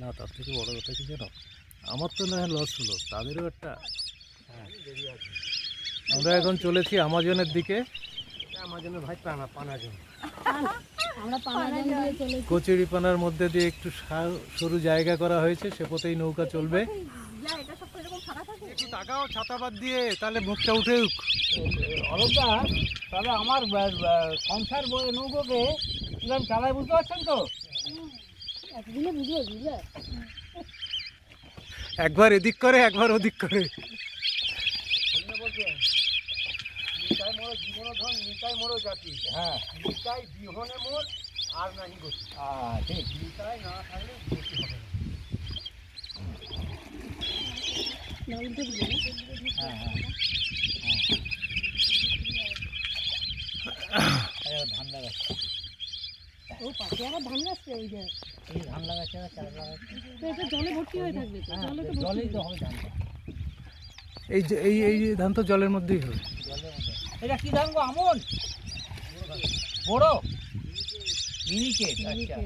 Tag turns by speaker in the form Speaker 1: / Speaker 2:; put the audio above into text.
Speaker 1: না তার থেকে বড় কথা কি জানো? আমার তো না লস হলো তাদেরও একটা আমরা এখন চলেছি আমাজনের দিকে।
Speaker 2: আমাজনের ভাই পানা পানাজন।
Speaker 3: আমরা পানাজন দিয়ে চলে
Speaker 1: কচুরিপানার মধ্যে দিয়ে একটু সরু জায়গা করা হয়েছে সে পথেই নৌকা চলবে। একটু তাকাও ছাতাবাদ দিয়ে তাহলে মুখটা উঠে
Speaker 2: অলোকদা তাহলে আমার সংসার বয়ে নৌকোকে কিরম চালায় বুঝতে পারছেন তো?
Speaker 1: একবার এদিক করে একবার ওদিক করে।
Speaker 2: সেদিনে বলছে নিতাই মোড় জীবন ধন নিতাই মোড় জাতি। হ্যাঁ। হ্যাঁ হ্যাঁ। হ্যাঁ ধান লাগাচ্ছে।
Speaker 3: ও পাশে আবার ধান গাছ ওই যে।
Speaker 2: ধান
Speaker 3: তো
Speaker 1: এই যে, এই এই ধান তো জলের মধ্যেই হবে।
Speaker 2: এটা কি ধান গো আমন বড়? মিনিকেট আচ্ছা।